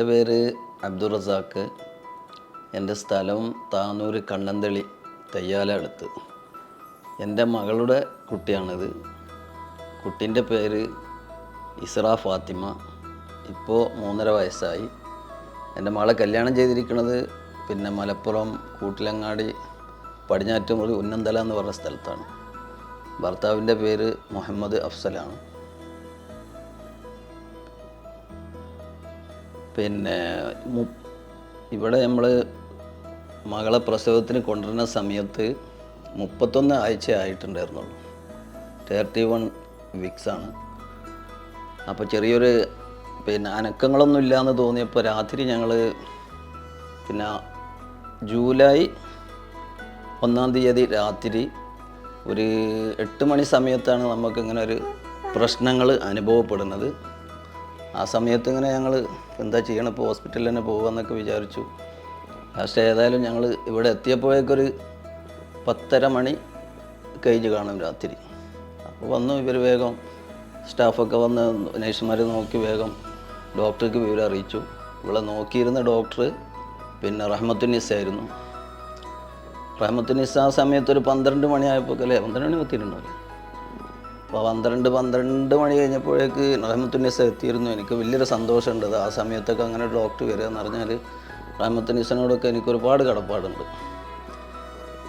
എന്റെ പേര് അബ്ദുൾ റസാക്ക്. എന്റെ സ്ഥലം താനൂർ കണ്ണന്തളി തയ്യാല അടുത്ത് എന്റെ മകളുടെ കുട്ടിയാണിത്. കുട്ടിന്റെ പേര് ഇസ്ര ഫാത്തിമ. ഇപ്പോൾ മൂന്നര വയസ്സായി. എന്റെ മകളെ കല്യാണം ചെയ്തിരിക്കുന്നത് പിന്നെ മലപ്പുറം കൂട്ടിലങ്ങാടി പടിഞ്ഞാറ്റുമുറി ഉന്നന്തല എന്ന് പറഞ്ഞ സ്ഥലത്താണ്. ഭർത്താവിന്റെ പേര് മുഹമ്മദ് അഫ്സലാണ്. പിന്നെ ഇവിടെ നമ്മൾ മകളെ പ്രസവത്തിന് കൊണ്ടുവരുന്ന സമയത്ത് മുപ്പത്തൊന്ന് ആഴ്ച ആയിട്ടുണ്ടായിരുന്നുള്ളൂ. തേർട്ടി വൺ വിക്സാണ് അപ്പോൾ ചെറിയൊരു പിന്നെ അനക്കങ്ങളൊന്നും ഇല്ലയെന്ന് തോന്നിയപ്പോൾ രാത്രി ഞങ്ങൾ പിന്നെ ജൂലൈ ഒന്നാം തീയതി രാത്രി ഒരു എട്ട് മണി സമയത്താണ് നമുക്കിങ്ങനെ ഒരു പ്രശ്നങ്ങൾ അനുഭവപ്പെടുന്നത്. ആ സമയത്ത് ഇങ്ങനെ ഞങ്ങൾ എന്താ ചെയ്യണം? ഇപ്പോൾ ഹോസ്പിറ്റലിൽ തന്നെ പോകുമെന്നൊക്കെ വിചാരിച്ചു. ലാസ്റ്റ് ഏതായാലും ഞങ്ങൾ ഇവിടെ എത്തിയപ്പോഴേക്കൊരു പത്തര മണി കഴിഞ്ഞ് കാണും രാത്രി. അപ്പോൾ വന്നു ഇവർ വേഗം സ്റ്റാഫൊക്കെ വന്ന് നേഴ്സുമാരെ നോക്കി വേഗം ഡോക്ടർക്ക് വിവരം അറിയിച്ചു. ഇവിടെ നോക്കിയിരുന്ന ഡോക്ടർ പിന്നെ റഹ്മത്തുനിസ ആയിരുന്നു. റഹ്മത്തുനിസ ആ സമയത്ത് ഒരു പന്ത്രണ്ട് മണിയായപ്പോൾ അല്ലേ പന്ത്രണ്ട് മണി എത്തിയിട്ടുണ്ടല്ലോ അപ്പോൾ പന്ത്രണ്ട് പന്ത്രണ്ട് മണി കഴിഞ്ഞപ്പോഴേക്ക് റഹ്മത്തുനിസ എത്തിയിരുന്നു. എനിക്ക് വലിയൊരു സന്തോഷമുണ്ട്. ആ സമയത്തൊക്കെ അങ്ങനെ ഡോക്ടർ വരിക എന്ന് പറഞ്ഞാൽ റഹ്മത്തുനിസനോടൊക്കെ എനിക്ക് ഒരുപാട് കടപ്പാടുണ്ട്.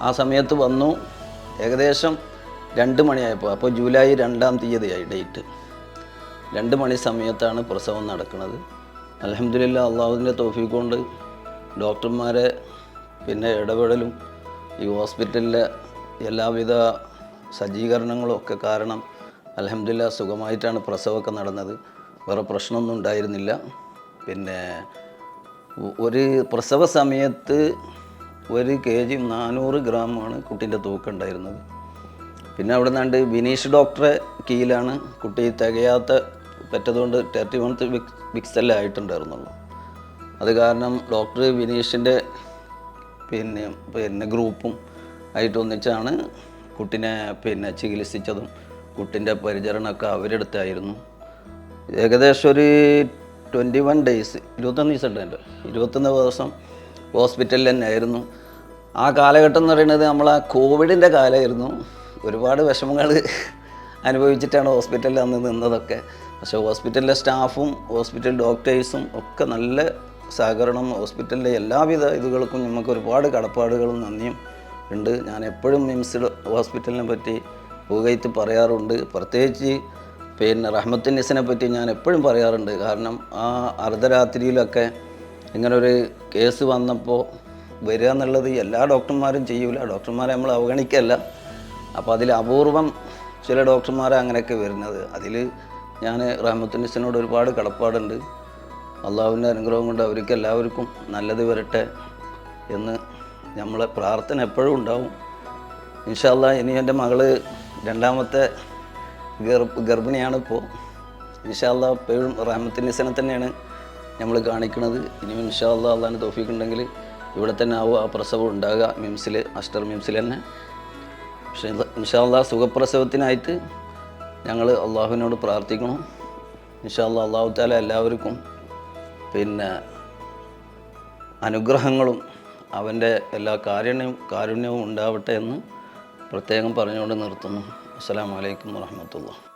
ആ സമയത്ത് വന്നു. ഏകദേശം രണ്ട് മണിയായപ്പോൾ അപ്പോൾ ജൂലൈ രണ്ടാം തീയതിയായി ഡേറ്റ്. രണ്ട് മണി സമയത്താണ് പ്രസവം നടക്കുന്നത്. അലഹമില്ല അള്ളാഹുവിന്റെ തോഫീക്ക് കൊണ്ട് ഡോക്ടർമാരെ പിന്നെ ഇടപെടലും ഈ ഹോസ്പിറ്റലിലെ എല്ലാവിധ സജ്ജീകരണങ്ങളും ഒക്കെ കാരണം അലഹമില്ല സുഖമായിട്ടാണ് പ്രസവമൊക്കെ നടന്നത്. വേറെ പ്രശ്നമൊന്നും ഉണ്ടായിരുന്നില്ല. പിന്നെ ഒരു പ്രസവ സമയത്ത് ഒരു കെ ജി നാനൂറ് ഗ്രാമാണ് കുട്ടീന്റെ തൂക്കം ഉണ്ടായിരുന്നത്. പിന്നെ അവിടെ നിന്നാണ്ട് ബിനീഷ് ഡോക്ടറെ കീഴിലാണ് കുട്ടി തികയാത്ത പറ്റതുകൊണ്ട് തേർട്ടി മന്ത് വിക്സല്ലേ ആയിട്ടുണ്ടായിരുന്നുള്ളൂ. അത് കാരണം ഡോക്ടർ ബിനീഷിന്റെ പിന്നെ പിന്നെ ഗ്രൂപ്പും ആയിട്ട് ഒന്നിച്ചാണ് കുട്ടിനെ പിന്നെ ചികിത്സിച്ചതും കുട്ടിന്റെ പരിചരണമൊക്കെ അവരെടുത്തായിരുന്നു. ഏകദേശം ഒരു ട്വന്റി വൺ ഡേയ്സ് ഇരുപത്തൊന്ന് ദിവസം ഉണ്ടായിരുന്നു ഇരുപത്തൊന്ന് ദിവസം ഹോസ്പിറ്റലിൽ തന്നെ ആയിരുന്നു. ആ കാലഘട്ടം എന്ന് പറയുന്നത് നമ്മൾ ആ കോവിഡിന്റെ കാലമായിരുന്നു. ഒരുപാട് വിഷമങ്ങൾ അനുഭവിച്ചിട്ടാണ് ഹോസ്പിറ്റലിൽ അന്ന് നിന്നതൊക്കെ. പക്ഷേ ഹോസ്പിറ്റലിലെ സ്റ്റാഫും ഹോസ്പിറ്റൽ ഡോക്ടേഴ്സും ഒക്കെ നല്ല സഹകരണം ഹോസ്പിറ്റലിലെ എല്ലാവിധ ഇതുകൾക്കും നമുക്ക് ഒരുപാട് കടപ്പാടുകളും നന്ദിയും ഉണ്ട്. ഞാൻ എപ്പോഴും മിംസ് ഹോസ്പിറ്റലിനെ പറ്റി പുകയത്ത് പറയാറുണ്ട്. പ്രത്യേകിച്ച് പിന്നെ റഹ്മത്ത് നിസിനെ പറ്റി ഞാൻ എപ്പോഴും പറയാറുണ്ട്. കാരണം ആ അർദ്ധരാത്രിയിലൊക്കെ ഇങ്ങനൊരു കേസ് വന്നപ്പോൾ വരിക എന്നുള്ളത് എല്ലാ ഡോക്ടർമാരും ചെയ്യൂല. ഡോക്ടർമാരെ നമ്മൾ അവഗണിക്കല്ല. അപ്പോൾ അതിൽ അപൂർവം ചില ഡോക്ടർമാരെ അങ്ങനെയൊക്കെ വരുന്നത്. അതിൽ ഞാൻ റഹ്മത്ത് നിസിനോട് ഒരുപാട് കടപ്പാടുണ്ട്. അള്ളാഹുവിന്റെ അനുഗ്രഹം കൊണ്ട് അവർക്ക് എല്ലാവർക്കും നല്ലത് വരട്ടെ എന്ന് നമ്മളെ പ്രാർത്ഥന എപ്പോഴും ഉണ്ടാവും. ഇൻഷാല്ല ഇനി എന്റെ മകൾ രണ്ടാമത്തെ ഗർഭ ഗർഭിണിയാണ് ഇപ്പോൾ ഇൻഷാല്ല എപ്പോഴും റഹ്മത്തിൻ നിസനെ തന്നെയാണ് നമ്മൾ കാണിക്കുന്നത്. ഇനി ഇൻഷാല്ല അള്ളാഹിന് തോഫിക്കുണ്ടെങ്കിൽ ഇവിടെ തന്നെ ആവും ആ പ്രസവം ഉണ്ടാകുക മിംസിൽ അസ്റ്റർ മിംസിൽ തന്നെ. പക്ഷേ ഇൻഷാല്ല സുഖപ്രസവത്തിനായിട്ട് ഞങ്ങൾ അള്ളാഹുവിനോട് പ്രാർത്ഥിക്കണം. ഇൻഷാല്ല അള്ളാഹു താല എല്ലാവർക്കും പിന്നെ അനുഗ്രഹങ്ങളും അവന്റെ എല്ലാ കാരുണ്യവും കാരുണ്യവും ഉണ്ടാവട്ടെ എന്ന് പ്രത്യേകം പറഞ്ഞുകൊണ്ട് നിർത്തുന്നു. അസ്സാം വലൈക്കും വറഹമത്തുള്ള